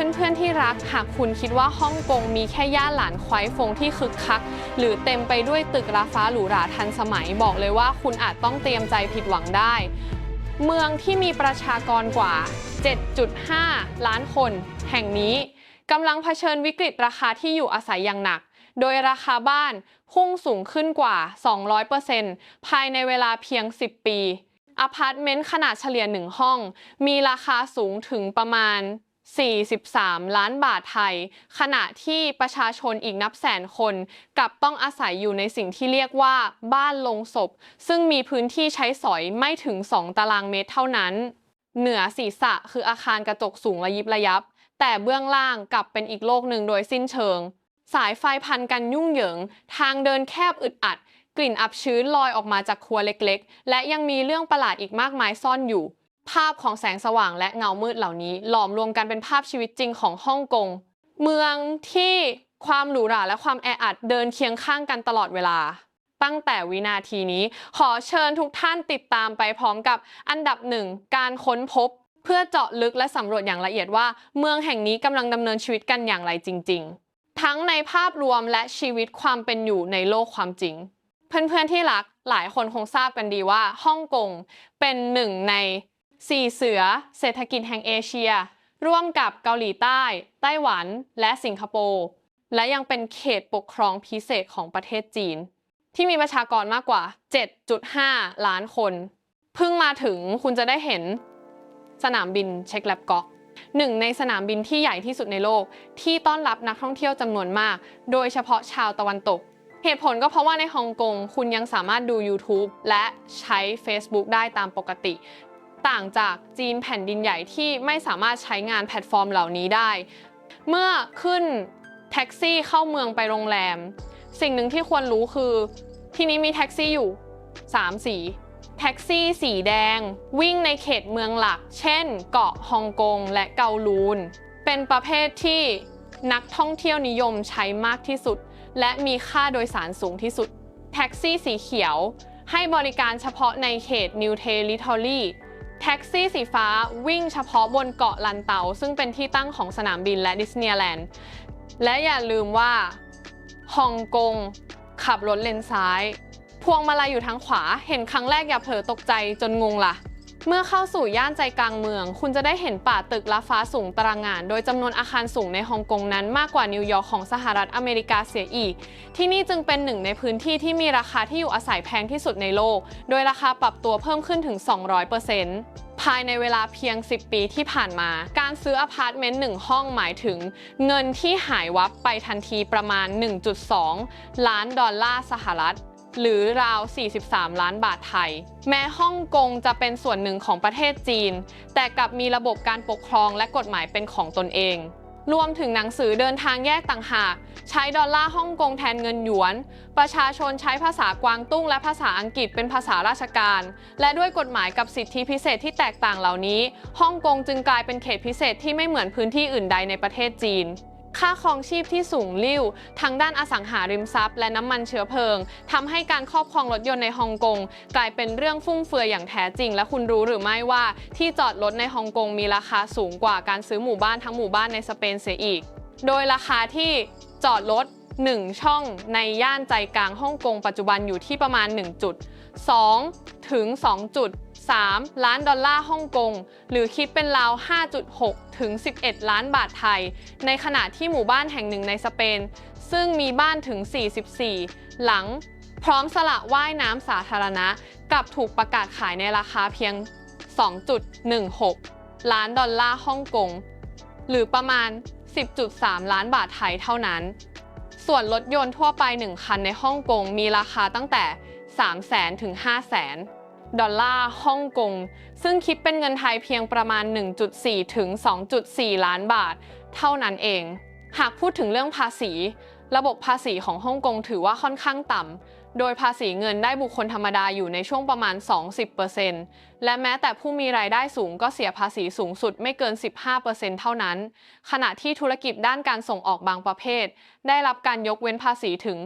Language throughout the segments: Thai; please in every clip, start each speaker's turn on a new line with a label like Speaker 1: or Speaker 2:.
Speaker 1: เพื่อนๆที่รัก หากคุณคิดว่าฮ่องกงมีแค่ย่านหลานควายฟงที่คึกคัก หรือเต็มไปด้วยตึกราฟ้าหรูหราทันสมัยบอกเลยว่าคุณอาจต้องเตรียมใจผิดหวังได้ เมืองที่มีประชากรกว่า 7.5 ล้านคน แห่งนี้กำลังเผชิญวิกฤตราคาที่อยู่อาศัยอย่างหนัก โดยราคาบ้านพุ่งสูงขึ้นกว่า 200%ภายในเวลาเพียง 10 ปีอพาร์ตเมนต์ขนาดเฉลี่ยหนึ่งห้อง มีราคาสูงถึงประมาณ 43 ล้านบาทไทย ขณะที่ประชาชนอีกนับแสนคนกลับต้องอาศัยอยู่ในสิ่งที่เรียกว่าบ้านลงศพ ซึ่งมีพื้นที่ใช้สอยไม่ถึง 2 ตารางเมตรเท่านั้น เหนือศีรษะคืออาคารกระจกสูงระยิบระยับ แต่เบื้องล่างกลับเป็นอีกโลกหนึ่งโดยสิ้นเชิง สายไฟพันกันยุ่งเหยิง ทางเดินแคบอึดอัด กลิ่นอับชื้นลอยออกมาจากครัวเล็กๆ และยังมีเรื่องประหลาดอีกมากมายซ่อนอยู่ ภาพของแสงสว่างและเงามืดเหล่านี้ หลอมรวมกันเป็นภาพชีวิตจริงของฮ่องกง เมืองที่ความหรูหราและความแออัดเดินเคียงข้างกันตลอดเวลา ตั้งแต่วินาทีนี้ขอเชิญทุกท่านติดตามไปพร้อมกับอันดับหนึ่งการค้นพบ เพื่อเจาะลึกและสำรวจอย่างละเอียดว่า เมืองแห่งนี้กำลังดำเนินชีวิตกันอย่างไรจริง ๆ ทั้งในภาพรวมและชีวิตความเป็นอยู่ในโลกความจริง เพื่อนๆที่รักหลายคนคงทราบกันดีว่าฮ่องกงเป็นหนึ่งใน สี่เสือ เศรษฐกิจแห่งเอเชีย ร่วมกับเกาหลีใต้ ไต้หวัน และสิงคโปร์และยังเป็นเขตปกครองพิเศษของประเทศจีน ที่มีประชากรมากกว่า 7.5 ล้านคน เพิ่งมาถึงคุณจะได้เห็นสนามบินเช็คแลบก๊อกหนึ่งในสนามบินที่ใหญ่ที่สุดในโลก ที่ต้อนรับนักท่องเที่ยวจำนวนมาก โดยเฉพาะชาวตะวันตก เหตุผลก็เพราะว่าในฮ่องกงคุณยังสามารถดู YouTube และใช้ Facebook ได้ตามปกติ ต่างจากจีนแผ่นดินใหญ่ที่ไม่สามารถใช้งานแพลตฟอร์มเหล่านี้ได้ เมื่อขึ้นแท็กซี่เข้าเมืองไปโรงแรม สิ่งหนึ่งที่ควรรู้คือ ที่นี้มีแท็กซี่อยู่ 3 สีแท็กซี่สีแดง วิ่งในเขตเมืองหลัก เช่น เกาะฮ่องกงและเกาลูน เป็นประเภทที่นักท่องเที่ยวนิยมใช้มากที่สุด และมีค่าโดยสารสูงที่สุด แท็กซี่สีเขียว ให้บริการเฉพาะในเขต New Territory แท็กซี่สีฟ้าวิ่งเฉพาะบนเกาะลันเตา ซึ่งเป็นที่ตั้งของสนามบินและดิสนีย์แลนด์ และอย่าลืมว่าฮ่องกงขับรถเลนซ้าย พวงมาลัยอยู่ทางขวา เห็นครั้งแรกอย่าเผลอตกใจจนงงล่ะ เมื่อเข้าสู่ย่านใจกลางเมือง คุณจะได้เห็นป่าตึกละฟ้าสูงตารางงาน โดยจำนวนอาคารสูงในฮ่องกงนั้นมากกว่านิวยอร์กของสหรัฐอเมริกาเสียอีก ที่นี่จึงเป็นหนึ่งในพื้นที่ที่มีราคาที่อยู่อาศัยแพงที่สุดในโลก โดยราคาปรับตัวเพิ่มขึ้นถึง 200%ภายในเวลาเพียง 10 ปีที่ผ่านมา การซื้ออพาร์ตเมนต์หนึ่งห้องหมายถึง เงินที่หายวับไปทันทีประมาณ 1.2 ล้านดอลลาร์สหรัฐ หรือราว 43 ล้านบาทไทย แม้ฮ่องกงจะเป็นส่วนหนึ่งของประเทศจีน แต่กลับมีระบบการปกครองและกฎหมายเป็นของตนเอง รวมถึงหนังสือเดินทางแยกต่างหาก ใช้ดอลลาร์ฮ่องกงแทนเงินหยวน ประชาชนใช้ภาษากวางตุ้งและภาษาอังกฤษเป็นภาษาราชการ และด้วยกฎหมายกับสิทธิพิเศษที่แตกต่างเหล่านี้ ฮ่องกงจึงกลายเป็นเขตพิเศษที่ไม่เหมือนพื้นที่อื่นใดในประเทศจีน ค่าครองชีพที่สูงลิ่วทางด้านอสังหาริมทรัพย์และน้ำมันเชื้อเพลิงทำให้การครอบครองรถยนต์ในฮ่องกงกลายเป็นเรื่องฟุ่มเฟือยอย่างแท้จริง และคุณรู้หรือไม่ว่าที่จอดรถในฮ่องกงมีราคาสูงกว่าการซื้อหมู่บ้านทั้งหมู่บ้านในสเปนเสียอีก โดยราคาที่จอดรถ1 ช่องในย่านใจกลางฮ่องกงปัจจุบันอยู่ที่ประมาณ 1 จุด 2 ถึง 3 ล้านดอลลาร์ฮ่องกง หรือคิดเป็นราว 5.6 ถึง 11 ล้านบาทไทย ในขณะที่หมู่บ้านแห่งหนึ่งในสเปน ซึ่งมีบ้านถึง 44 หลัง พร้อมสละว่ายน้ำสาธารณะ กลับถูกประกาศขายในราคาเพียง 2.16 ล้านดอลลาร์ฮ่องกง หรือประมาณ 10.3 ล้านบาทไทยเท่านั้น ส่วนรถยนต์ทั่วไป 1 คันในฮ่องกงมีราคาตั้งแต่ 300,000 ถึง 500,000 ดอลลาร์ฮ่องกง ซึ่งคิดเป็นเงินไทยเพียงประมาณ 1.4 ถึง 2.4 ล้านบาท เท่านั้นเอง หากพูดถึงเรื่องภาษี ระบบภาษีของฮ่องกงถือว่าค่อนข้างต่ำ โดยภาษีเงินได้บุคคลธรรมดาอยู่ในช่วงประมาณ 20%และแม้แต่ผู้มีรายได้สูงก็เสียภาษีสูงสุดไม่เกิน 15%เท่านั้น ขณะที่ธุรกิจด้านการส่งออกบางประเภท ได้รับการยกเว้นภาษีถึง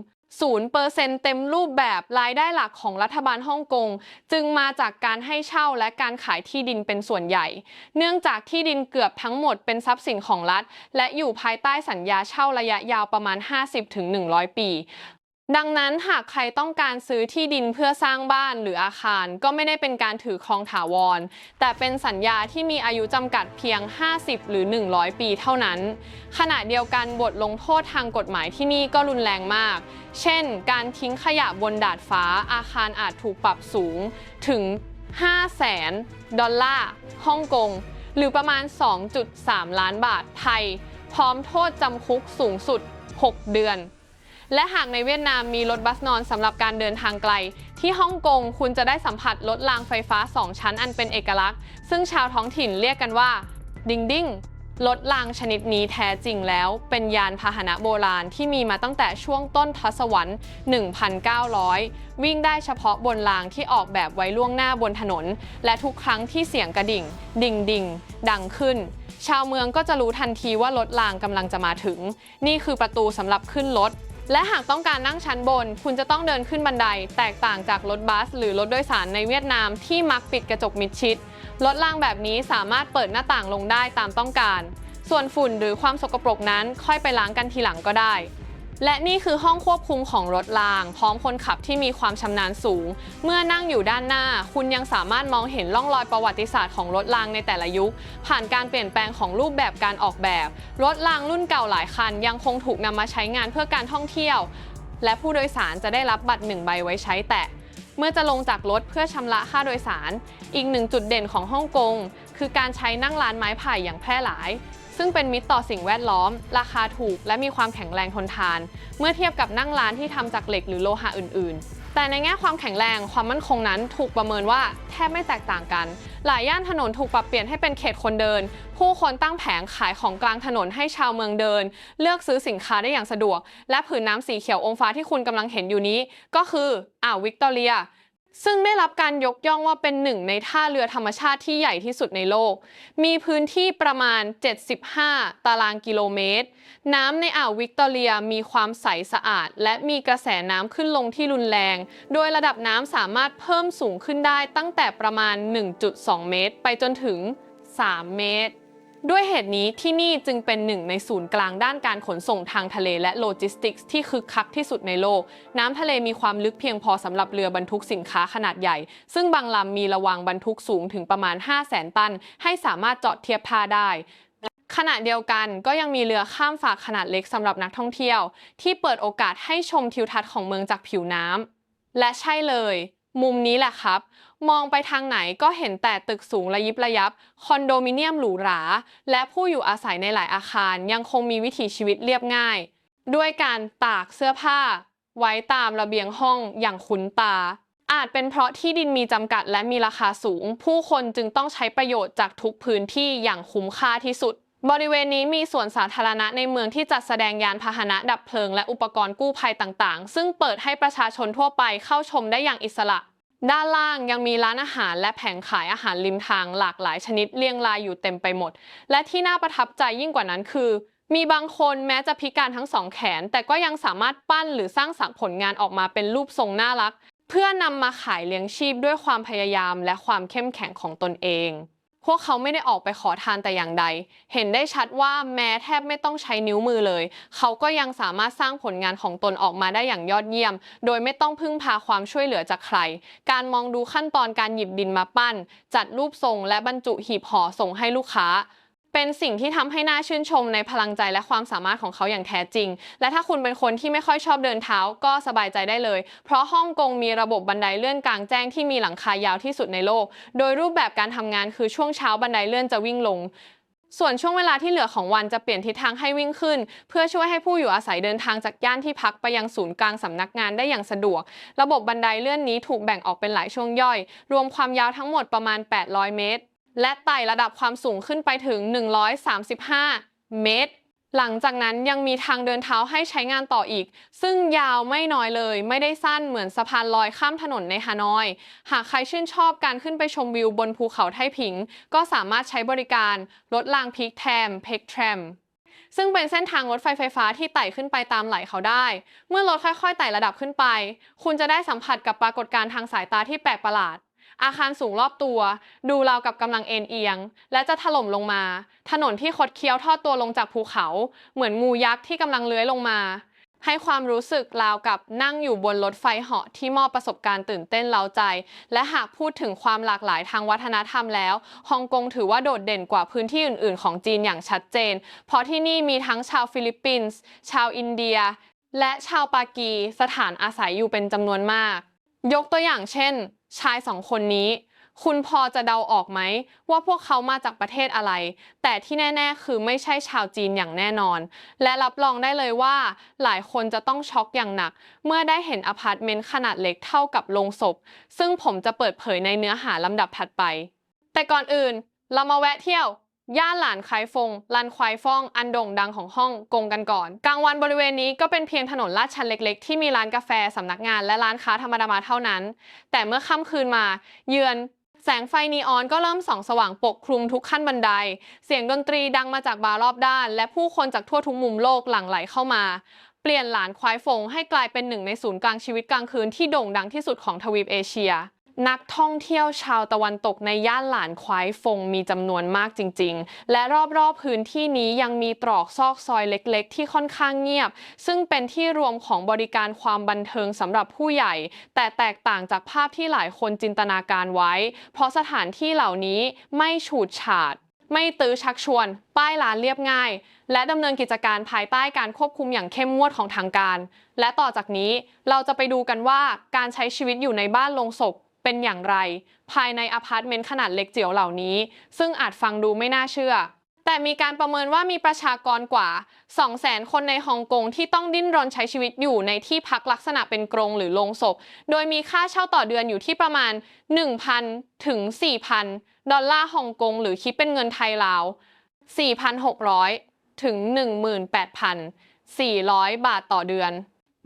Speaker 1: 0%เต็มรูปแบบรายได้หลักของรัฐบาลฮ่องกง จึงมาจากการให้เช่าและการขายที่ดินเป็นส่วนใหญ่ เนื่องจากที่ดินเกือบทั้งหมดเป็นทรัพย์สินของรัฐ และอยู่ภายใต้สัญญาเช่าระยะยาวประมาณ 50-100 ปี ดังนั้นหากใครต้องการซื้อที่ดินเพื่อสร้างบ้านหรืออาคาร ก็ไม่ได้เป็นการถือครองถาวร แต่เป็นสัญญาที่มีอายุจำกัดเพียง 50 หรือ 100 ปีเท่านั้น ขณะเดียวกันบทลงโทษทางกฎหมายที่นี่ก็รุนแรงมาก เช่น การทิ้งขยะบนดาดฟ้า อาคารอาจถูกปรับสูงถึง5แสนดอลลาร์ฮ่องกง หรือประมาณ 2.3 ล้านบาทไทย พร้อมโทษจำคุกสูงสุด 6 เดือน และหากในเวียดนามมีรถบัสนอนสำหรับการเดินทางไกล ที่ฮ่องกงคุณจะได้สัมผัสรถรางไฟฟ้า 2 ชั้นอันเป็นเอกลักษณ์ ซึ่งชาวท้องถิ่นเรียกกันว่า ดิงดิงรถรางชนิดนี้แท้จริงแล้ว เป็นยานพาหนะโบราณที่มีมาตั้งแต่ช่วงต้นทศวรรษ 1,900 วิ่งได้เฉพาะบนรางที่ออกแบบไว้ล่วงหน้าบนถนน และทุกครั้งที่เสียงกระดิ่ง ดิ่งดิ่งดังขึ้น ชาวเมืองก็จะรู้ทันทีว่ารถรางกำลังจะมาถึง นี่คือประตูสำหรับขึ้นรถ และหากต้องการนั่งชั้นบน คุณจะต้องเดินขึ้นบันได แตกต่างจากรถบัส หรือรถโดยสารในเวียดนามที่มักปิดกระจกมิดชิด รถรางแบบนี้สามารถเปิดหน้าต่างลงได้ตามต้องการ ส่วนฝุ่นหรือความสกปรกนั้นค่อยไปล้างกันทีหลังก็ได้ และนี่คือห้องควบคุมของรถราง พร้อมคนขับที่มีความชำนาญสูง เมื่อนั่งอยู่ด้านหน้า คุณยังสามารถมองเห็นร่องรอยประวัติศาสตร์ของรถรางในแต่ละยุค ผ่านการเปลี่ยนแปลงของรูปแบบการออกแบบ รถรางรุ่นเก่าหลายคัน ยังคงถูกนำมาใช้งานเพื่อการท่องเที่ยว และผู้โดยสารจะได้รับบัตรหนึ่งใบไว้ใช้แตะเมื่อจะลงจากรถเพื่อชำระค่าโดยสาร อีกหนึ่งจุดเด่นของฮ่องกงคือการใช้นั่งร้านไม้ไผ่อย่างแพร่หลาย ซึ่งเป็นมิตรต่อสิ่งแวดล้อม ราคาถูก และมีความแข็งแรงทนทาน เมื่อเทียบกับนั่งร้านที่ทำจากเหล็กหรือโลหะอื่น ๆ แต่ในแง่ความแข็งแรงความมั่นคงนั้นถูกประเมินว่าแทบไม่แตกต่างกัน หลายย่านถนนถูกปรับเปลี่ยนให้เป็นเขตคนเดิน ผู้คนตั้งแผงขายของกลางถนนให้ชาวเมืองเดิน เลือกซื้อสินค้าได้อย่างสะดวก และผืนน้ำสีเขียวอมฟ้าที่คุณกำลังเห็นอยู่นี้ ก็คืออ่าววิกตอเรีย ซึ่งได้รับการยกย่องว่าเป็นหนึ่งในท่าเรือธรรมชาติที่ใหญ่ที่สุดในโลก มีพื้นที่ประมาณ 75 ตารางกิโลเมตร น้ำในอ่าววิกตอเรียมีความใสสะอาด และมีกระแสน้ำขึ้นลงที่รุนแรง โดยระดับน้ำสามารถเพิ่มสูงขึ้นได้ตั้งแต่ประมาณ 1.2 เมตร ไปจนถึง 3 เมตร ด้วยเหตุนี้ที่นี่จึงเป็นหนึ่งในศูนย์กลางด้านการขนส่งทางทะเลและโลจิสติกส์ที่คึกคักที่สุดในโลก น้ำทะเลมีความลึกเพียงพอสำหรับเรือบรรทุกสินค้าขนาดใหญ่ ซึ่งบางลำมีระวางบรรทุกสูงถึงประมาณ 5 0 0แสนตัน ให้สามารถจอดเทียบท่าได้ขณะเดียวกันก็ยังมีเรือข้ามฝากขนาดเล็กสำหรับนักท่องเที่ยว ที่เปิดโอกาสให้ชมทิวทัศน์ของเมืองจากผิวน้ำและใช่เลย มุมนี้แหละครับ มองไปทางไหนก็เห็นแต่ตึกสูงระยิบระยับ คอนโดมิเนียมหรูหรา และผู้อยู่อาศัยในหลายอาคารยังคงมีวิถีชีวิตเรียบง่าย ด้วยการตากเสื้อผ้า ไว้ตามระเบียงห้องอย่างคุ้นตา อาจเป็นเพราะที่ดินมีจำกัดและมีราคาสูง ผู้คนจึงต้องใช้ประโยชน์จากทุกพื้นที่อย่างคุ้มค่าที่สุด บริเวณนี้มีสวนสาธารณะในเมืองที่จัดแสดงยานพาหนะดับเพลิงและอุปกรณ์กู้ภัยต่างๆ ซึ่งเปิดให้ประชาชนทั่วไปเข้าชมได้อย่างอิสระ ด้านล่างยังมีร้านอาหารและแผงขายอาหารริมทางหลากหลายชนิดเรียงรายอยู่เต็มไปหมด และที่น่าประทับใจยิ่งกว่านั้นคือ มีบางคนแม้จะพิการทั้งสองแขน แต่ก็ยังสามารถปั้นหรือสร้างสรรค์ผลงานออกมาเป็นรูปทรงน่ารัก เพื่อนำมาขายเลี้ยงชีพด้วยความพยายามและความเข้มแข็งของตนเอง พวกเขาไม่ได้ออกไปขอทานแต่อย่างใด เห็นได้ชัดว่าแม้แทบไม่ต้องใช้นิ้วมือเลย เขาก็ยังสามารถสร้างผลงานของตนออกมาได้อย่างยอดเยี่ยม โดยไม่ต้องพึ่งพาความช่วยเหลือจากใคร การมองดูขั้นตอนการหยิบดินมาปั้น จัดรูปทรงและบรรจุหีบห่อส่งให้ลูกค้า เป็นสิ่งที่ทำให้น่าชื่นชมในพลังใจและความสามารถของเขาอย่างแท้จริง และถ้าคุณเป็นคนที่ไม่ค่อยชอบเดินเท้าก็สบายใจได้เลย เพราะฮ่องกงมีระบบบันไดเลื่อนกลางแจ้งที่มีหลังคายาวที่สุดในโลก โดยรูปแบบการทำงานคือช่วงเช้าบันไดเลื่อนจะวิ่งลงส่วนช่วงเวลาที่เหลือของวันจะเปลี่ยนทิศทางให้วิ่งขึ้น เพื่อช่วยให้ผู้อยู่อาศัยเดินทางจากย่านที่พักไปยังศูนย์กลางสำนักงานได้อย่างสะดวก ระบบบันไดเลื่อนนี้ถูกแบ่งออกเป็นหลายช่วงย่อย รวมความยาวทั้งหมดประมาณ 800 เมตร และไต่ระดับความสูงขึ้นไปถึง 135 เมตร หลังจากนั้นยังมีทางเดินเท้าให้ใช้งานต่ออีก ซึ่งยาวไม่น้อยเลย ไม่ได้สั้นเหมือนสะพานลอยข้ามถนนในฮานอย หากใครชื่นชอบการขึ้นไปชมวิวบนภูเขาไทผิง ก็สามารถใช้บริการรถรางพิกแทมเพกแทรมซึ่งเป็นเส้นทางรถไฟไฟฟ้าที่ไต่ขึ้นไปตามไหลเขาได้ เมื่อรถค่อยๆไต่ระดับขึ้นไป คุณจะได้สัมผัสกับปรากฏการณ์ทางสายตาที่แปลกประหลาด อาคารสูงรอบตัว ดูราวกับกำลังเอ็นเอียง และจะถล่มลงมา ถนนที่คดเคี้ยวทอดตัวลงจากภูเขา เหมือนงูยักษ์ที่กำลังเลื้อยลงมา ให้ความรู้สึกราวกับนั่งอยู่บนรถไฟเหาะที่มอบประสบการณ์ตื่นเต้นเล้าใจ และหากพูดถึงความหลากหลายทางวัฒนธรรมแล้วฮ่องกงถือว่าโดดเด่นกว่าพื้นที่อื่น ๆ ของจีนอย่างชัดเจน เพราะที่นี่มีทั้งชาวฟิลิปปินส์ชาวอินเดีย และชาวปากีสถานอาศัยอยู่เป็นจำนวนมาก ยกตัวอย่างเช่น ชายสองคนนี้ คุณพอจะเดาออกไหม ว่าพวกเขามาจากประเทศอะไร แต่ที่แน่ๆ คือไม่ใช่ชาวจีนอย่างแน่นอน และรับรองได้เลยว่า หลายคนจะต้องช็อกอย่างหนัก เมื่อได้เห็นอพาร์ตเมนต์ขนาดเล็กเท่ากับโรงศพ ซึ่งผมจะเปิดเผยในเนื้อหาลำดับถัดไป แต่ก่อนอื่น เรามาแวะเที่ยว ย่านหลานคายฟงลันควายฟ่อง อันโด่งดังของฮ่องกงกันก่อน กลางวันบริเวณนี้ก็เป็นเพียงถนนลาดชันเล็กๆ ที่มีร้านกาแฟสำนักงานและร้านค้าธรรมดามาเท่านั้น แต่เมื่อค่ำคืนมา เยือนแสงไฟนีออนก็เริ่มส่องสว่างปกคลุมทุกขั้นบันได เสียงดนตรีดังมาจากบาร์รอบด้าน และผู้คนจากทั่วทุกมุมโลกหลั่งไหลเข้ามา เปลี่ยนหลานควายฟงให้กลายเป็นหนึ่งในศูนย์กลางชีวิตกลางคืนที่โด่งดังที่สุดของทวีปเอเชีย นักท่องเที่ยวชาวตะวันตกในย่านหลานควายฟงมีจำนวนมากจริง ๆ และรอบ ๆ พื้นที่นี้ยังมีตรอกซอกซอยเล็ก ๆ ที่ค่อนข้างเงียบ ซึ่งเป็นที่รวมของบริการความบันเทิงสำหรับผู้ใหญ่ แต่แตกต่างจากภาพที่หลายคนจินตนาการไว้ เพราะสถานที่เหล่านี้ไม่ฉูดฉาด ไม่ตื้อชักชวน ป้ายร้านเรียบง่าย และดำเนินกิจการภายใต้การควบคุมอย่างเข้มงวดของทางการ และต่อจากนี้เราจะไปดูกันว่าการใช้ชีวิตอยู่ในบ้านลงศพ เป็นอย่างไร ภายในอพาร์ตเมนต์ขนาดเล็กเจียวเหล่านี้ ซึ่งอาจฟังดูไม่น่าเชื่อ แต่มีการประเมินว่ามีประชากรกว่า 200,000 คนในฮ่องกงที่ต้องดิ้นรนใช้ชีวิตอยู่ในที่พักลักษณะเป็นกรงหรือโรงศพ โดยมีค่าเช่าต่อเดือนอยู่ที่ประมาณ 1,000 ถึง 4,000 ดอลลาร์ฮ่องกงหรือคิดเป็นเงินไทยราว 4,600 ถึง 18,400 บาทต่อเดือน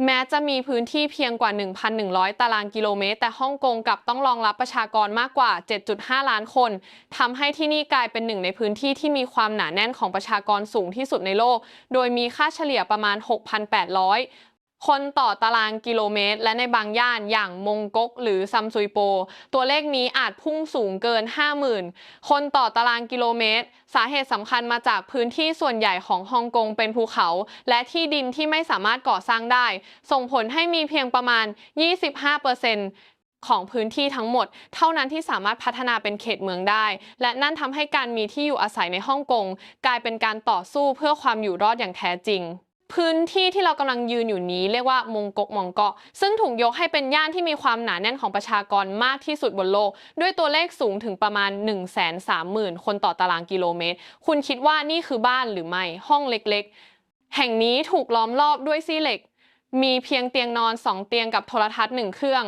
Speaker 1: แม้จะมีพื้นที่เพียงกว่า 1,100 ตารางกิโลเมตร แต่ฮ่องกงกลับต้องรองรับประชากรมากกว่า 7.5 ล้านคนทำให้ที่นี่กลายเป็นหนึ่งในพื้นที่ที่มีความหนาแน่นของประชากรสูงที่สุดในโลก โดยมีค่าเฉลี่ยประมาณ 6,800 คนต่อตารางกิโลเมตร และในบางย่านอย่างมงก๊กหรือซัมซุยโป ตัวเลขนี้อาจพุ่งสูงเกิน 50,000 คนต่อตารางกิโลเมตร สาเหตุสำคัญมาจากพื้นที่ส่วนใหญ่ของฮ่องกงเป็นภูเขา และที่ดินที่ไม่สามารถก่อสร้างได้ ส่งผลให้มีเพียงประมาณ 25%ของพื้นที่ทั้งหมด เท่านั้นที่สามารถพัฒนาเป็นเขตเมืองได้ และนั่นทำให้การมีที่อยู่อาศัยในฮ่องกงกลายเป็นการต่อสู้เพื่อความอยู่รอดอย่างแท้จริง พื้นที่ที่เรากำลังยืนอยู่นี้เรียกว่ามงกกมองเกาะ ซึ่งถูกยกให้เป็นย่านที่มีความหนาแน่นของประชากรมากที่สุดบนโลก ด้วยตัวเลขสูงถึงประมาณ 1 3 0 0 0 0 คนต่อตารางกิโลเมตร คุณคิดว่านี่คือบ้านหรือไม่ ห้องเล็กๆ แห่งนี้ถูกล้อมรอบด้วยซี่เหล็ก มีเพียงเตียงนอน 2 เตียงกับโทรทัศน์ 1 เครื่อง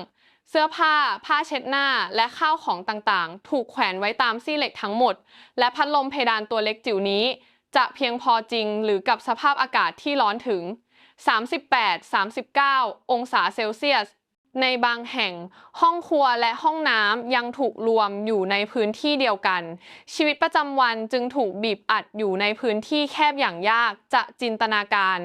Speaker 1: เสื้อผ้า ผ้าเช็ดหน้า และข้าวของต่างๆ ถูกแขวนไว้ตามซี่เหล็กทั้งหมด และพัดลมเพดานตัวเล็กจิ๋วนี้ จะเพียงพอจริงหรือกับสภาพอากาศที่ร้อนถึง 38-39 องศาเซลเซียส ในบางแห่ง ห้องครัวและห้องน้ำยังถูกรวมอยู่ในพื้นที่เดียวกัน ชีวิตประจำวันจึงถูกบีบอัดอยู่ในพื้นที่แคบอย่างยากจะจินตนาการ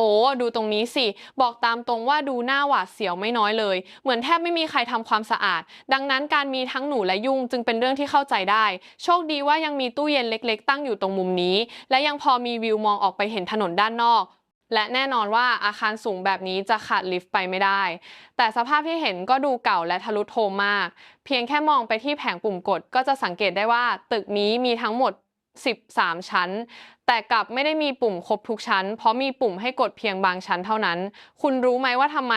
Speaker 1: โอ้ดูตรงนี้สิ บอกตามตรงว่าดูหน้าหวาดเสียวไม่น้อยเลย เหมือนแทบไม่มีใครทำความสะอาด ดังนั้นการมีทั้งหนูและยุงจึงเป็นเรื่องที่เข้าใจได้ โชคดีว่ายังมีตู้เย็นเล็ก ๆ ตั้งอยู่ตรงมุมนี้ และยังพอมีวิวมองออกไปเห็นถนนด้านนอกและแน่นอนว่าอาคารสูงแบบนี้จะขาดลิฟต์ไปไม่ได้ แต่สภาพที่เห็นก็ดูเก่าและทะลุโทมมาก เพียงแค่มองไปที่แผงปุ่มกดก็จะสังเกตได้ว่า ตึกนี้มีทั้งหมด 13 ชั้น แต่กลับไม่ได้มีปุ่มครบทุกชั้น เพราะมีปุ่มให้กดเพียงบางชั้นเท่านั้น คุณรู้ไหมว่าทำไม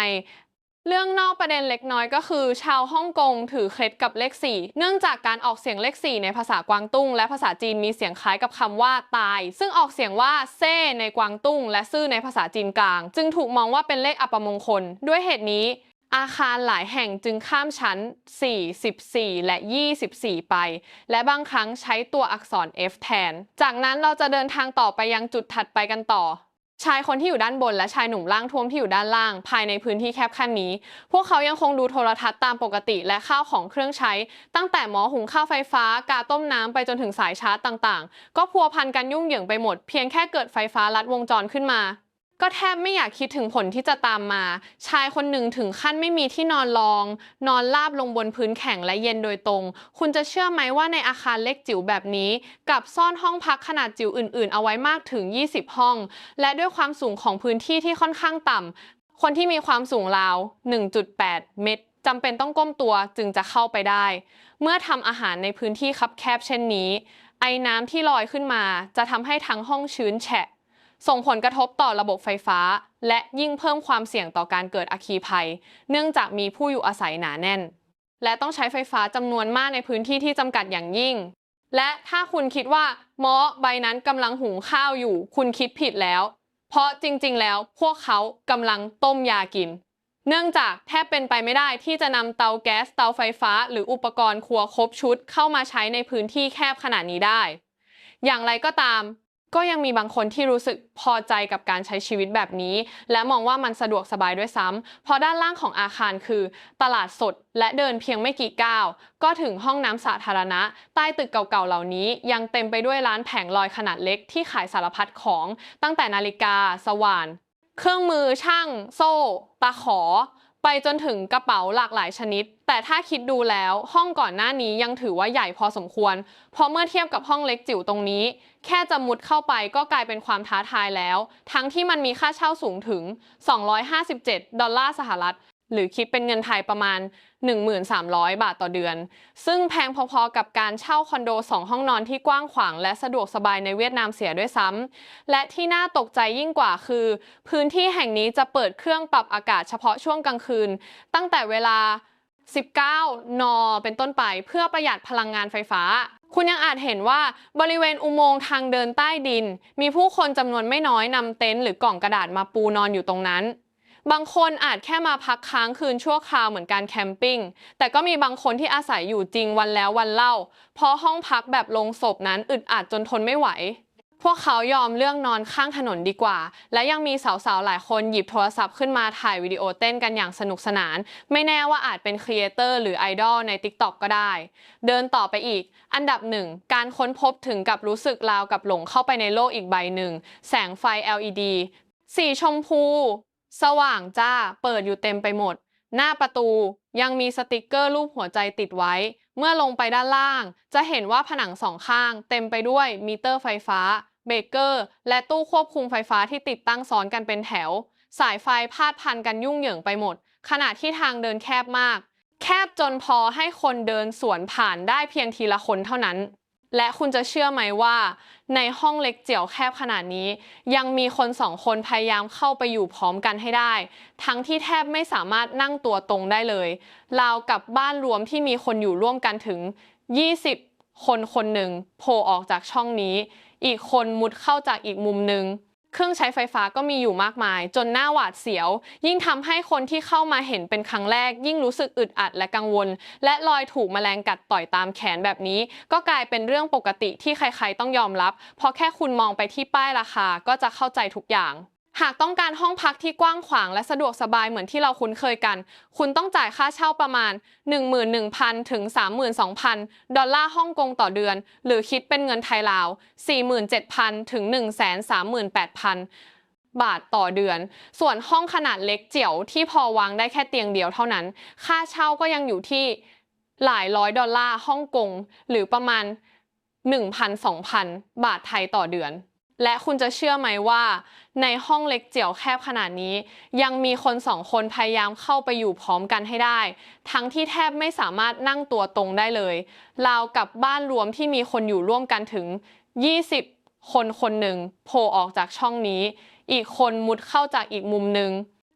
Speaker 1: เรื่องนอกประเด็นเล็กน้อยก็คือ ชาวฮ่องกงถือเคล็ดกับเลข 4 เนื่องจากการออกเสียงเลข 4 ในภาษากวางตุ้ง และภาษาจีนมีเสียงคล้ายกับคำว่าตาย ซึ่งออกเสียงว่าเซ่ในกวางตุ้ง และซื่อในภาษาจีนกลาง จึงถูกมองว่าเป็นเลขอัปมงคล ด้วยเหตุนี้ อาคารหลายแห่งจึงข้ามชั้น4 14และ 24 ไป และบางครั้งใช้ตัวอักษร F แทน จากนั้นเราจะเดินทางต่อไปยังจุดถัดไปกันต่อ ชายคนที่อยู่ด้านบนและชายหนุ่มร่างท้วมที่อยู่ด้านล่าง ภายในพื้นที่แคบขั้นนี้ พวกเขายังคงดูโทรทัศน์ตามปกติและข้าวของเครื่องใช้ ตั้งแต่หม้อหุงข้าวไฟฟ้า กาต้มน้ำไปจนถึงสายชาร์จต่างๆ ก็พัวพันกันยุ่งเหยิงไปหมด เพียงแค่เกิดไฟฟ้าลัดวงจรขึ้นมา ก็แทบไม่อยากคิดถึงผลที่จะตามมา ชายคนหนึ่งถึงขั้นไม่มีที่นอนรอง นอนราบลงบนพื้นแข็งและเย็นโดยตรง คุณจะเชื่อไหมว่าในอาคารเล็กจิ๋วแบบนี้กับซ่อนห้องพักขนาดจิ๋วอื่นๆ เอาไว้มากถึง 20 ห้อง และด้วยความสูงของพื้นที่ที่ค่อนข้างต่ำคนที่มีความสูงราว 1.8 เมตรจำเป็นต้องก้มตัวจึงจะเข้าไปได้ เมื่อทำอาหารในพื้นที่คับแคบเช่นนี้ ไอ้น้ำที่ลอยขึ้นมา จะทำให้ทั้งห้องชื้นแฉะ ส่งผลกระทบต่อระบบไฟฟ้า และยิ่งเพิ่มความเสี่ยงต่อการเกิดอัคคีภัย เนื่องจากมีผู้อยู่อาศัยหนาแน่น และต้องใช้ไฟฟ้าจำนวนมากในพื้นที่ที่จำกัดอย่างยิ่ง และถ้าคุณคิดว่าหม้อใบนั้นกำลังหุงข้าวอยู่ คุณคิดผิดแล้ว เพราะจริงๆ แล้วพวกเขากำลังต้มยากิน เนื่องจากแทบเป็นไปไม่ได้ที่จะนำเตาแก๊สเตาไฟฟ้า หรืออุปกรณ์ครัวครบชุดเข้ามาใช้ในพื้นที่แคบขนาดนี้ได้อย่างไรก็ตาม ก็ยังมีบางคนที่รู้สึกพอใจกับการใช้ชีวิตแบบนี้ และมองว่ามันสะดวกสบายด้วยซ้ำเพราะด้านล่างของอาคารคือ ตลาดสดและเดินเพียงไม่กี่ก้าว ก็ถึงห้องน้ำสาธารณะ ใต้ตึกเก่าๆเหล่านี้ ยังเต็มไปด้วยร้านแผงลอยขนาดเล็กที่ขายสารพัดของ ตั้งแต่นาฬิกา สว่าน เครื่องมือช่าง โซ่ตาขอ ไปจนถึงกระเป๋าหลากหลายชนิด แต่ถ้าคิดดูแล้วห้องก่อนหน้านี้ยังถือว่าใหญ่พอสมควร เพราะเมื่อเทียบกับห้องเล็กจิ๋วตรงนี้ แค่จะมุดเข้าไปก็กลายเป็นความท้าทายแล้ว ทั้งที่มันมีค่าเช่าสูงถึง 257 ดอลลาร์สหรัฐ หรือคิดเป็นเงินไทยประมาณ 1,300 บาทต่อเดือน ซึ่งแพงพอๆกับการเช่าคอนโด 2 ห้องนอนที่กว้างขวางและสะดวกสบายในเวียดนามเสียด้วยซ้ำ และที่น่าตกใจยิ่งกว่าคือ พื้นที่แห่งนี้จะเปิดเครื่องปรับอากาศเฉพาะช่วงกลางคืน ตั้งแต่เวลา 19 น เป็นต้นไปเพื่อประหยัดพลังงานไฟฟ้าคุณยังอาจเห็นว่าบริเวณอุโมงค์ทางเดินใต้ดิน มีผู้คนจำนวนไม่น้อยนำเต็นท์หรือกล่องกระดาษมาปูนอนอยู่ตรงนั้น บางคนอาจแค่มาพักค้างคืนชั่วคราวเหมือนการแคมปิ้ง แต่ก็มีบางคนที่อาศัยอยู่จริงวันแล้ววันเล่า เพราะห้องพักแบบลงศพนั้นอึดอัดจนทนไม่ไหว พวกเขายอมเลือกนอนข้างถนนดีกว่า และยังมีสาวๆ หลายคนหยิบโทรศัพท์ขึ้นมาถ่ายวิดีโอเต้นกันอย่างสนุกสนาน ไม่แน่ว่าอาจเป็นครีเอเตอร์หรือไอดอลใน TikTok ก็ได้ เดินต่อไปอีก อันดับหนึ่งการค้นพบถึงกับรู้สึกราวกับหลงเข้าไปในโลกอีกใบหนึ่งแสงไฟ LED สีชมพู สว่างจ้า เปิดอยู่เต็มไปหมด หน้าประตูยังมีสติกเกอร์รูปหัวใจติดไว้ เมื่อลงไปด้านล่าง จะเห็นว่าผนังสองข้าง เต็มไปด้วยมิเตอร์ไฟฟ้า เบรกเกอร์ และตู้ควบคุมไฟฟ้าที่ติดตั้งซ้อนกันเป็นแถว สายไฟพาดพันกันยุ่งเหยิงไปหมด ขณะที่ทางเดินแคบมาก แคบจนพอให้คนเดินสวนผ่านได้เพียงทีละคนเท่านั้น และคุณจะเชื่อไหมว่า ในห้องเล็กเจียวแคบขนาดนี้ ยังมีคนสองคนพยายามเข้าไปอยู่พร้อมกันให้ได้ ทั้งที่แทบไม่สามารถนั่งตัวตรงได้เลยราวกับบ้านรวมที่มีคนอยู่ร่วมกันถึง 20 คนคนหนึ่งโผล่ออกจากช่องนี้ อีกคนมุดเข้าจากอีกมุมหนึ่ง เครื่องใช้ไฟฟ้าก็มีอยู่มากมาย จนหน้าหวาดเสียว ยิ่งทำให้คนที่เข้ามาเห็นเป็นครั้งแรก ยิ่งรู้สึกอึดอัดและกังวล และรอยถูกแมลงกัดต่อยตามแขนแบบนี้ ก็กลายเป็นเรื่องปกติที่ใครๆต้องยอมรับ เพราะแค่คุณมองไปที่ป้ายราคาก็จะเข้าใจทุกอย่าง หากต้องการห้องพักที่กว้างขวางและสะดวกสบายเหมือนที่เราคุ้นเคยกัน คุณต้องจ่ายค่าเช่าประมาณ 11,000 ถึง 32,000 ดอลลาร์ฮ่องกงต่อเดือน หรือคิดเป็นเงินไทยลาว 47,000 ถึง 138,000 บาทต่อเดือน ส่วนห้องขนาดเล็กเจี๋ยวที่พอวางได้แค่เตียงเดียวเท่านั้น ค่าเช่าก็ยังอยู่ที่หลายร้อยดอลลาร์ฮ่องกง หรือประมาณ 1,000-2,000 บาทไทยต่อเดือน และคุณจะเชื่อไหมว่า ในห้องเล็กเจี๋ยวแคบขนาดนี้ ยังมีคนสองคนพยายามเข้าไปอยู่พร้อมกันให้ได้ ทั้งที่แทบไม่สามารถนั่งตัวตรงได้เลยราวกับบ้านรวมที่มีคนอยู่ร่วมกันถึง 20 คนคนหนึ่งโผล่ออกจากช่องนี้ อีกคนมุดเข้าจากอีกมุมหนึ่ง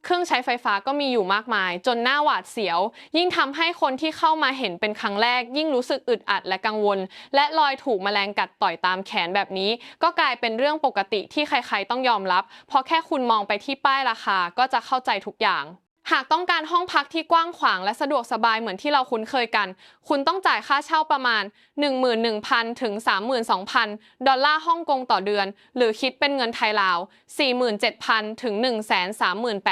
Speaker 1: เครื่องใช้ไฟฟ้าก็มีอยู่มากมาย จนหน้าหวาดเสียว ยิ่งทำให้คนที่เข้ามาเห็นเป็นครั้งแรก ยิ่งรู้สึกอึดอัดและกังวล และรอยถูกแมลงกัดต่อยตามแขนแบบนี้ ก็กลายเป็นเรื่องปกติที่ใครๆต้องยอมรับ เพราะแค่คุณมองไปที่ป้ายราคาก็จะเข้าใจทุกอย่าง หากต้องการห้องพักที่กว้างขวางและสะดวกสบายเหมือนที่เราคุ้นเคยกัน คุณต้องจ่ายค่าเช่าประมาณ 11,000 ถึง 32,000 ดอลลาร์ฮ่องกงต่อเดือน หรือคิดเป็นเงินไทยลาว 47,000 ถึง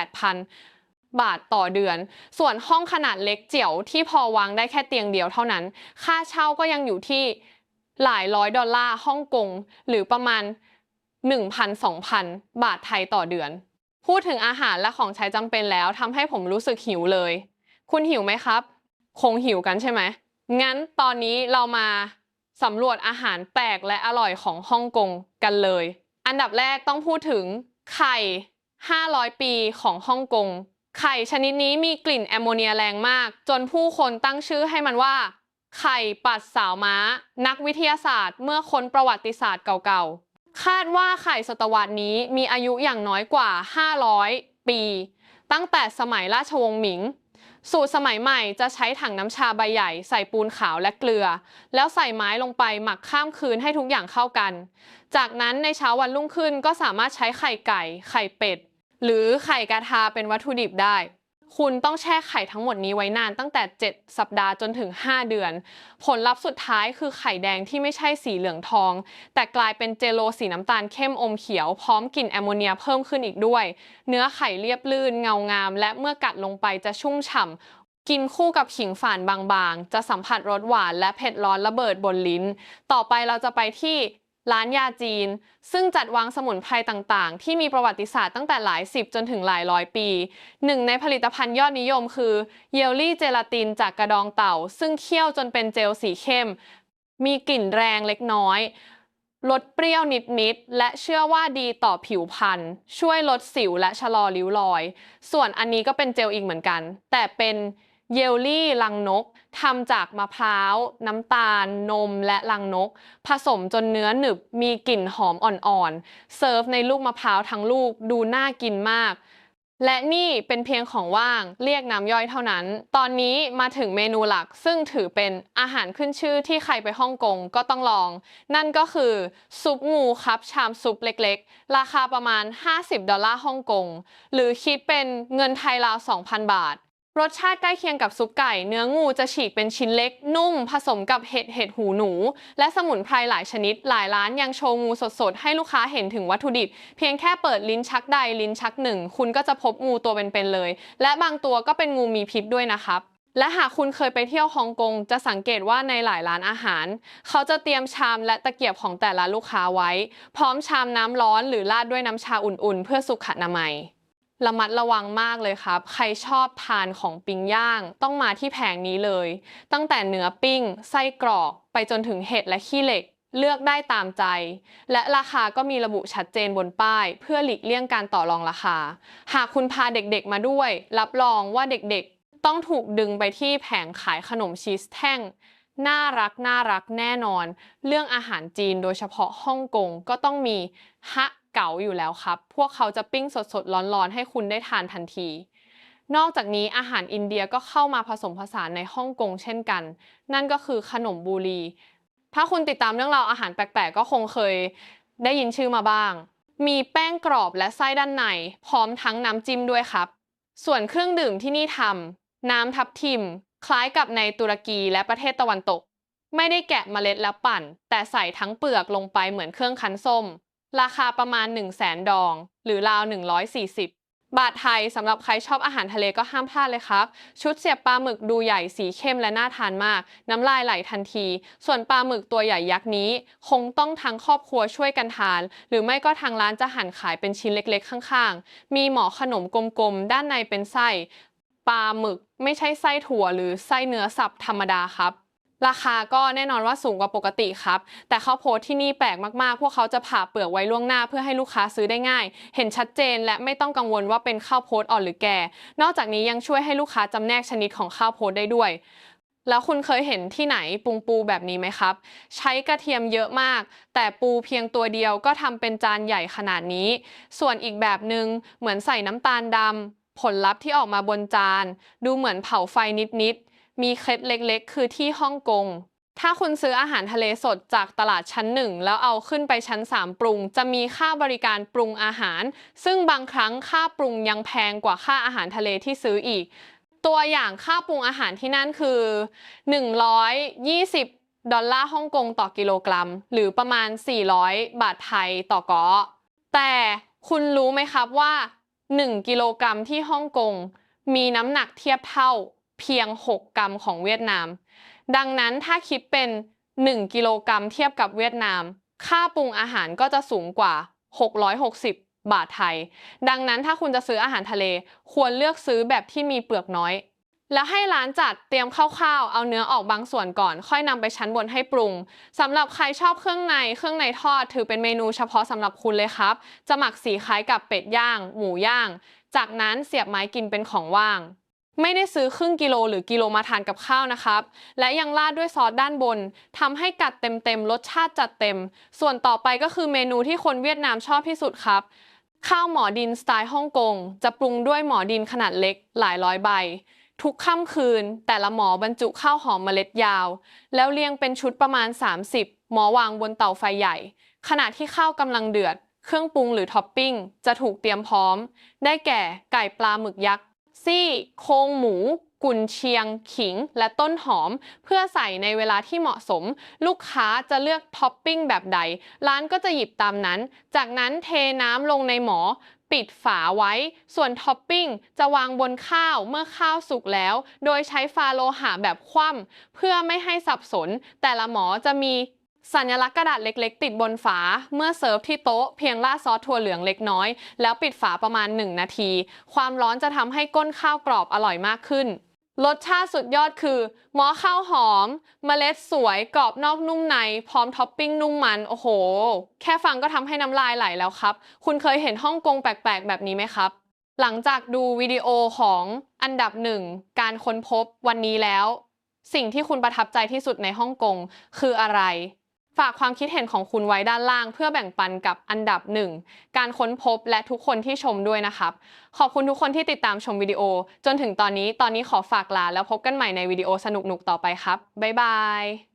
Speaker 1: 138,000 บาทต่อเดือน ส่วนห้องขนาดเล็กเจี๋ยวที่พอวางได้แค่เตียงเดียวเท่านั้น ค่าเช่าก็ยังอยู่ที่หลายร้อยดอลลาร์ฮ่องกง หรือประมาณ 1,000-2,000 บาทไทยต่อเดือน พูดถึงอาหารและของใช้จำเป็นแล้วทำให้ผมรู้สึกหิวเลย คุณหิวไหมครับ คงหิวกันใช่ไหม งั้นตอนนี้เรามาสำรวจอาหารแปลกและอร่อยของฮ่องกงกันเลย อันดับแรกต้องพูดถึงไข่ 500 ปีของฮ่องกง ไข่ชนิดนี้มีกลิ่นแอมโมเนียแรงมาก จนผู้คนตั้งชื่อให้มันว่า ไข่ปัดสาวม้า นักวิทยาศาสตร์ เมื่อค้นประวัติศาสตร์เก่าๆ คาดว่าไข่ศตวรรษนี้มีอายุอย่างน้อยกว่า 500 ปี ตั้งแต่สมัยราชวงศ์หมิง สูตรสมัยใหม่จะใช้ถังน้ำชาใบใหญ่ใส่ปูนขาวและเกลือ แล้วใส่ไม้ลงไปหมักข้ามคืนให้ทุกอย่างเข้ากัน จากนั้นในเช้าวันรุ่งขึ้นก็สามารถใช้ไข่ไก่ ไข่เป็ด หรือไข่กระทาเป็นวัตถุดิบได้ คุณต้องแช่ไข่ทั้งหมดนี้ไว้นานตั้งแต่ 7 สัปดาห์จนถึง 5 เดือน ผลลัพธ์สุดท้ายคือไข่แดงที่ไม่ใช่สีเหลืองทอง แต่กลายเป็นเจโลสีน้ำตาลเข้มอมเขียว พร้อมกลิ่นแอมโมเนียเพิ่มขึ้นอีกด้วย เนื้อไข่เรียบลื่นเงางาม และเมื่อกัดลงไปจะชุ่มฉ่ำกินคู่กับขิงฝานบางๆ จะสัมผัสรสหวานและเผ็ดร้อนระเบิดบนลิ้น ต่อไปเราจะไปที่ ร้านยาจีน ซึ่งจัดวางสมุนไพรต่างๆ ที่มีประวัติศาสตร์ตั้งแต่หลายสิบจนถึงหลายร้อยปี หนึ่งในผลิตภัณฑ์ยอดนิยมคือเยลลี่เจลาตินจากกระดองเต่า ซึ่งเคี่ยวจนเป็นเจลสีเข้ม มีกลิ่นแรงเล็กน้อยลดเปรี้ยวนิดๆ และเชื่อว่าดีต่อผิวพรรณช่วยลดสิวและชะลอริ้วรอย ส่วนอันนี้ก็เป็นเจลอีกเหมือนกัน แต่เป็น เยลลี่ลังนกทำจากมะพร้าว น้ำตาล นมและลังนก ผสมจนเนื้อหนึบมีกลิ่นหอมอ่อนๆ เซิร์ฟในลูกมะพร้าวทั้งลูกดูน่ากินมาก และนี่เป็นเพียงของว่างเรียกน้ำย่อยเท่านั้น ตอนนี้มาถึงเมนูหลักซึ่งถือเป็นอาหารขึ้นชื่อที่ใครไปฮ่องกงก็ต้องลอง นั่นก็คือซุปงูครับชามซุปเล็กๆ ราคาประมาณ 50 ดอลลาร์ฮ่องกงหรือคิดเป็นเงินไทยราว 2,000 บาท รสชาติใกล้เคียงกับซุปไก่ เนื้องูจะฉีกเป็นชิ้นเล็ก นุ่ม ผสมกับเห็ดเห็ดหูหนู และสมุนไพรหลายชนิด หลายร้านยังโชว์งูสดๆ ให้ลูกค้าเห็นถึงวัตถุดิบ เพียงแค่เปิดลิ้นชักใดลิ้นชักหนึ่ง คุณก็จะพบงูตัวเป็นๆเลย และบางตัวก็เป็นงูมีพิษด้วยนะครับและหากคุณเคยไปเที่ยวฮ่องกง จะสังเกตว่าในหลายร้านอาหาร เขาจะเตรียมชามและตะเกียบของแต่ละลูกค้าไว้ พร้อมชามน้ำร้อนหรือราดด้วยน้ำชาอุ่นๆ เพื่อสุขอนามัย ระมัดระวังมากเลยครับ ใครชอบทานของปิ้งย่าง ต้องมาที่แผงนี้เลย ตั้งแต่เนื้อปิ้ง ไส้กรอก ไปจนถึงเห็ดและขี้เหล็ก เลือกได้ตามใจ และราคาก็มีระบุชัดเจนบนป้าย เพื่อหลีกเลี่ยงการต่อรองราคา หากคุณพาเด็กๆมาด้วย รับรองว่าเด็กๆ ต้องถูกดึงไปที่แผงขายขนมชีสแท่งน่ารักน่ารักแน่นอน เรื่องอาหารจีนโดยเฉพาะฮ่องกงก็ต้องมีฮะ เก๋าอยู่แล้วครับ พวกเขาจะปิ้งสดๆ ร้อนๆ ให้คุณได้ทานทันที นอกจากนี้อาหารอินเดียก็เข้ามาผสมผสานในฮ่องกงเช่นกัน นั่นก็คือขนมบูรี ถ้าคุณติดตามเรื่องราวอาหารแปลกๆ ก็คงเคยได้ยินชื่อมาบ้าง มีแป้งกรอบและไส้ด้านใน พร้อมทั้งน้ำจิ้มด้วยครับ ส่วนเครื่องดื่มที่นี่ทำน้ำทับทิม คล้ายกับในตุรกีและประเทศตะวันตก ไม่ได้แกะเมล็ดแล้วปั่น แต่ใส่ทั้งเปลือกลงไปเหมือนเครื่องคั้นส้ม ราคาประมาณ 1 0 0 0 0แสนดอง หรือราว 140บาทไทยสำหรับใครชอบอาหารทะเลก็ห้ามพลาดเลยครับ ชุดเสียบปลาหมึกดูใหญ่สีเข้มและน่าทานมาก น้ำลายไหลทันที ส่วนปลาหมึกตัวใหญ่ยักษ์นี้ คงต้องทั้งครอบครัวช่วยกันทาน หรือไม่ก็ทางร้านจะหั่นขายเป็นชิ้นเล็กๆ ข้างๆ มีหมอขนมกลมๆ ด้านในเป็นไส้ ปลาหมึกไม่ใช่ไส้ถั่วหรือไส้เนื้อสับธรรมดาครับ ราคาก็แน่นอนว่าสูงกว่าปกติครับ แต่ข้าวโพดที่นี่แปลกมากๆ พวกเขาจะผ่าเปลือกไว้ล่วงหน้าเพื่อให้ลูกค้าซื้อได้ง่าย เห็นชัดเจนและไม่ต้องกังวลว่าเป็นข้าวโพดอ่อนหรือแก่ นอกจากนี้ยังช่วยให้ลูกค้าจำแนกชนิดของข้าวโพดได้ด้วยแล้วคุณเคยเห็นที่ไหนปรุงปูแบบนี้ไหมครับ ใช้กระเทียมเยอะมาก แต่ปูเพียงตัวเดียวก็ทำเป็นจานใหญ่ขนาดนี้ ส่วนอีกแบบหนึ่งเหมือนใส่น้ำตาลดำผลลัพธ์ที่ออกมาบนจาน ดูเหมือนเผาไฟนิดๆ มีเคล็ดเล็กๆ คือที่ฮ่องกง ถ้าคุณซื้ออาหารทะเลสดจากตลาดชั้น1แล้วเอาขึ้นไปชั้น 3 ปรุง จะมีค่าบริการปรุงอาหาร ซึ่งบางครั้งค่าปรุงยังแพงกว่าค่าอาหารทะเลที่ซื้ออีก ตัวอย่างค่าปรุงอาหารที่นั่นคือ 120 ดอลลาร์ฮ่องกงต่อกิโลกรัม หรือประมาณ 400 บาทไทยต่อกาะแต่คุณรู้ไหมครับว่า 1 กิโลกรัมที่ฮ่องกงมีน้ำหนักเทียบเท่า เพียง 6 กรัมของเวียดนาม ดังนั้นถ้าคิดเป็น 1 กิโลกรัมเทียบกับเวียดนาม ค่าปรุงอาหารก็จะสูงกว่า 660 บาทไทย ดังนั้นถ้าคุณจะซื้ออาหารทะเล ควรเลือกซื้อแบบที่มีเปลือกน้อย แล้วให้ร้านจัดเตรียมคร่าวๆ เอาเนื้อออกบางส่วนก่อน ค่อยนำไปชั้นบนให้ปรุงสำหรับใครชอบเครื่องในเครื่องในทอดถือเป็นเมนูเฉพาะสำหรับคุณเลยครับ จะหมักสีคล้ายกับเป็ดย่าง หมูย่าง จากนั้นเสียบไม้กินเป็นของว่าง ไม่ได้ซื้อครึ่งกิโลหรือกิโลมาทานกับข้าวนะครับ และยังราดด้วยซอสด้านบนทำให้กัดเต็มๆ รสชาติจัดเต็ม ส่วนต่อไปก็คือเมนูที่คนเวียดนามชอบที่สุดครับ ข้าวหมอดินสไตล์ฮ่องกง จะปรุงด้วยหมอดินขนาดเล็กหลายร้อยใบ ทุกค่ำคืน แต่ละหมอบรรจุข้าวหอมเมล็ดยาว แล้วเรียงเป็นชุดประมาณ 30 หมอวางบนเตาไฟใหญ่ ขณะที่ข้าวกำลังเดือด เครื่องปรุงหรือท็อปปิ้งจะถูกเตรียมพร้อม ได้แก่ไก่ปลาหมึกยักษ์ ซี่โครงหมู กุนเชียง ขิง และต้นหอม เพื่อใส่ในเวลาที่เหมาะสม ลูกค้าจะเลือกท็อปปิ้งแบบใด ร้านก็จะหยิบตามนั้น จากนั้นเทน้ำลงในหมอ ปิดฝาไว้ ส่วนท็อปปิ้งจะวางบนข้าวเมื่อข้าวสุกแล้ว โดยใช้ฟาโลหะแบบคว่ำเพื่อไม่ให้สับสน แต่ละหมอจะมี สัญลักษณ์กระดาษเล็กๆ ติดบนฝา เมื่อเสิร์ฟที่โต๊ะเพียงราดซอสถั่วเหลืองเล็กน้อย แล้วปิดฝาประมาณ 1 นาที ความร้อนจะทำให้ก้นข้าวกรอบอร่อยมากขึ้น รสชาติสุดยอดคือ หม้อข้าวหอม เมล็ดสวยกรอบนอกนุ่มใน พร้อมท็อปปิ้งนุ่มมัน โอ้โห แค่ฟังก็ทำให้น้ำลายไหลแล้วครับ คุณเคยเห็นฮ่องกงแปลกๆ แบบนี้ไหมครับ หลังจากดูวิดีโอของอันดับหนึ่งการค้นพบวันนี้แล้ว สิ่งที่คุณประทับใจที่สุดในฮ่องกงคืออะไร ฝากความคิดเห็นของคุณไว้ด้านล่าง เพื่อแบ่งปันกับอันดับหนึ่งการค้นพบและทุกคนที่ชมด้วยนะครับ ขอบคุณทุกคนที่ติดตามชมวิดีโอ จนถึงตอนนี้ตอนนี้ขอฝากลาแล้วพบกันใหม่ในวิดีโอสนุกๆต่อไปครับ บ๊ายบาย